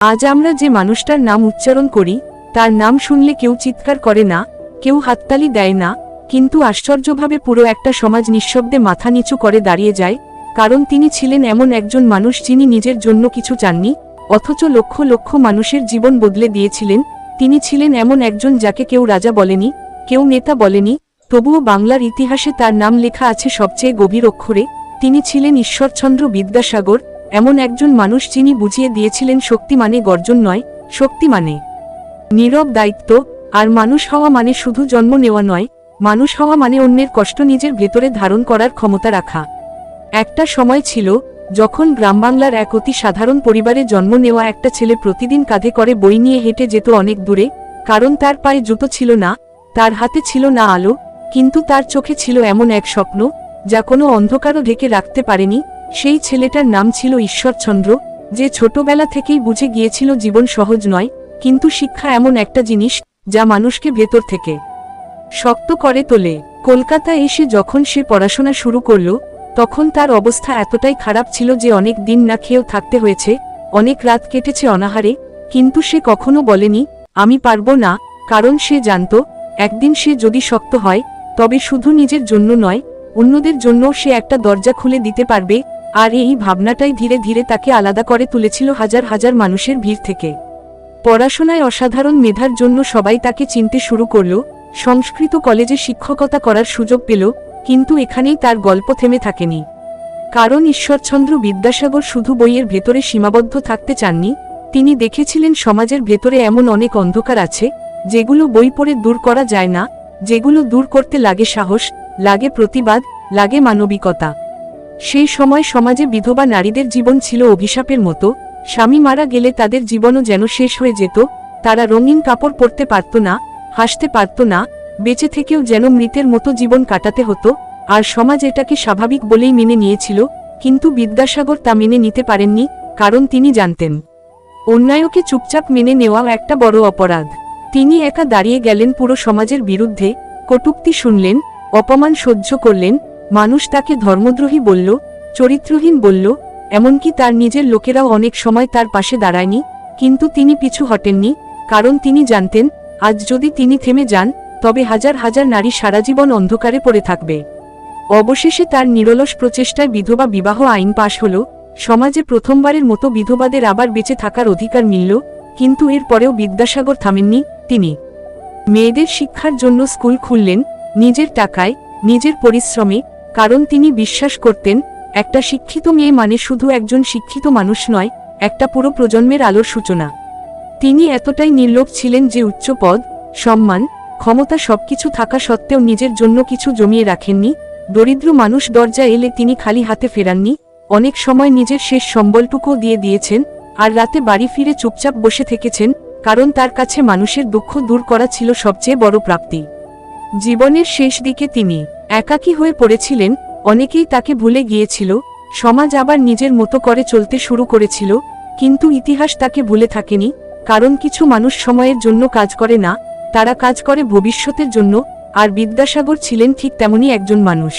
আজ আমরা যে মানুষটার নাম উচ্চারণ করি, তার নাম শুনলে কেউ চিৎকার করে না, কেউ হাততালি দেয় না, কিন্তু আশ্চর্যভাবে পুরো একটা সমাজ নিঃশব্দে মাথা নিচু করে দাঁড়িয়ে যায়, কারণ তিনি ছিলেন এমন একজন মানুষ যিনি নিজের জন্য কিছু চাননি, অথচ লক্ষ লক্ষ মানুষের জীবন বদলে দিয়েছিলেন, তিনি ছিলেন এমন একজন যাকে কেউ রাজা বলেনি, কেউ নেতা বলেনি, তবুও বাংলার ইতিহাসে তার নাম লেখা আছে সবচেয়ে গভীর অক্ষরে, তিনি ছিলেন ঈশ্বরচন্দ্র বিদ্যাসাগর এমন একজন মানুষ যিনি বুঝিয়ে দিয়েছিলেন শক্তি মানে গর্জন নয়, শক্তি মানে নীরব দায়িত্ব, আর মানুষ হওয়া মানে শুধু জন্ম নেওয়া নয়, মানুষ হওয়া মানে অন্যের কষ্ট নিজের ভেতরে ধারণ করার ক্ষমতা রাখা। একটা সময় ছিল যখন গ্রামবাংলার এক অতি সাধারণ পরিবারে জন্ম নেওয়া একটা ছেলে প্রতিদিন কাঁধে করে বই নিয়ে হেঁটে যেত অনেক দূরে, কারণ তার পায়ে জুতো ছিল না, তার হাতে ছিল না আলো, কিন্তু তার চোখে ছিল এমন এক স্বপ্ন, যা কোনো অন্ধকারও ঢেকে রাখতে পারেনি সেই ছেলেটার নাম ছিল ঈশ্বরচন্দ্র, যে ছোটবেলা থেকেই বুঝে গিয়েছিল জীবন সহজ নয়, কিন্তু শিক্ষা এমন একটা জিনিস, যা মানুষকে ভেতর থেকে শক্ত করে তোলে। কলকাতা এসে যখন সে পড়াশোনা শুরু করল, তখন তার অবস্থা এতটাই খারাপ ছিল যে অনেক দিন না খেয়েও থাকতে হয়েছে, অনেক রাত কেটেছে অনাহারে, কিন্তু সে কখনো বলেনি, আমি পারব না। কারণ সে জানত, একদিন সে যদি শক্ত হয়, তবে শুধু নিজের জন্য নয়, অন্যদের জন্য সে একটা দরজা খুলে দিতে পারবে আর এই ভাবনাটাই ধীরে ধীরে তাকে আলাদা করে তুলেছিল হাজার হাজার মানুষের ভিড় থেকে। পড়াশোনায় অসাধারণ মেধার জন্য সবাই তাকে চিনতে শুরু করল, সংস্কৃত কলেজে শিক্ষকতা করার সুযোগ পেল, কিন্তু এখানেই তার গল্প থেমে থাকেনি। কারণ ঈশ্বরচন্দ্র বিদ্যাসাগর শুধু বইয়ের ভেতরে সীমাবদ্ধ থাকতে চাননি, তিনি দেখেছিলেন সমাজের ভেতরে এমন অনেক অন্ধকার আছে, যেগুলো বই পড়ে দূর করা যায় না, যেগুলো দূর করতে লাগে সাহস, লাগে প্রতিবাদ, লাগে মানবিকতা। সেই সময় সমাজে বিধবা নারীদের জীবন ছিল অভিশাপের মতো। স্বামী মারা গেলে তাদের জীবনও যেন শেষ হয়ে যেত। তারা রঙিন কাপড় পরতে পারত না, হাসতে পারত না, বেঁচে থেকেও যেন মৃতের মতো জীবন কাটাতে হতো। আর সমাজ এটাকে স্বাভাবিক বলেই মেনে নিয়েছিল, কিন্তু বিদ্যাসাগর তা মেনে নিতে পারেননি, কারণ তিনি জানতেন। অন্যায়কে চুপচাপ মেনে নেওয়াও একটা বড় অপরাধ। তিনি একা দাঁড়িয়ে গেলেন পুরো সমাজের বিরুদ্ধে, কটুক্তি শুনলেন, অপমান সহ্য করলেন মানুষ তাকে ধর্মদ্রোহী বলল, চরিত্রহীন বলল, এমনকি তার নিজের লোকেরাও অনেক সময় তার পাশে দাঁড়ায়নি, কিন্তু তিনি পিছু হটেননি, কারণ তিনি জানতেন, আজ যদি তিনি থেমে যান, তবে হাজার হাজার নারী সারা জীবন অন্ধকারে পড়ে থাকবে। অবশেষে তার নিরলস প্রচেষ্টায় বিধবা বিবাহ আইন পাশ হল, সমাজে প্রথমবারের মতো বিধবাদের আবার বেঁচে থাকার অধিকার মিলল, কিন্তু এর পরেও বিদ্যাসাগর থামেননি, তিনি মেয়েদের শিক্ষার জন্য স্কুল খুললেন, নিজের টাকায়, নিজের পরিশ্রমে কারণ তিনি বিশ্বাস করতেন, একটা শিক্ষিত মেয়ে মানে শুধু একজন শিক্ষিত মানুষ নয়, একটা পুরো প্রজন্মের আলোর সূচনা। তিনি এতটাই নির্লোভ ছিলেন যে উচ্চ পদ, সম্মান, ক্ষমতা সবকিছু থাকা সত্ত্বেও নিজের জন্য কিছু জমিয়ে রাখেননি, দরিদ্র মানুষ দরজা এলে তিনি খালি হাতে ফেরাননি, অনেক সময় নিজের শেষ সম্বলটুকুও দিয়ে দিয়েছেন, আর রাতে বাড়ি ফিরে চুপচাপ বসে থেকেছেন, কারণ তার কাছে মানুষের দুঃখ দূর করা ছিল সবচেয়ে বড় প্রাপ্তি। জীবনের শেষ দিকে তিনি একাকী হয়ে পড়েছিলেন, অনেকেই তাকে ভুলে গিয়েছিল, সমাজ আবার নিজের মতো করে চলতে শুরু করেছিল, কিন্তু ইতিহাস তাকে ভুলে থাকেনি, কারণ কিছু মানুষ সময়ের জন্য কাজ করে না, তারা কাজ করে ভবিষ্যতের জন্য, আর বিদ্যাসাগর ছিলেন ঠিক তেমনই একজন মানুষ।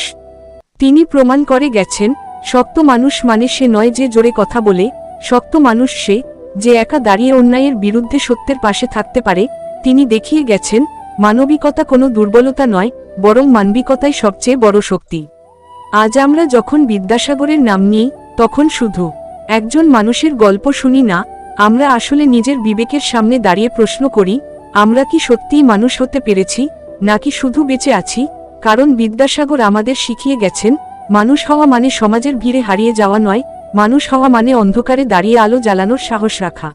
তিনি প্রমাণ করে গেছেন, শক্ত মানুষ মানে সে নয় যে জোরে কথা বলে, শক্ত মানুষ সে, যে একা দাঁড়িয়ে অন্যায়ের বিরুদ্ধে সত্যের পাশে থাকতে পারে, তিনি দেখিয়ে গেছেন, মানবিকতা কোনো দুর্বলতা নয় বরং মানবিকতাই সবচেয়ে বড় শক্তি। আজ আমরা যখন বিদ্যাসাগরের নাম নিই, তখন শুধু একজন মানুষের গল্প শুনি না, আমরা আসলে নিজের বিবেকের সামনে দাঁড়িয়ে প্রশ্ন করি, আমরা কি সত্যিই মানুষ হতে পেরেছি, নাকি শুধু বেঁচে আছি, কারণ বিদ্যাসাগর আমাদের শিখিয়ে গেছেন, মানুষ হওয়া মানে সমাজের ভিড়ে হারিয়ে যাওয়া নয়, মানুষ হওয়া মানে অন্ধকারে দাঁড়িয়ে আলো জ্বালানোর সাহস রাখা।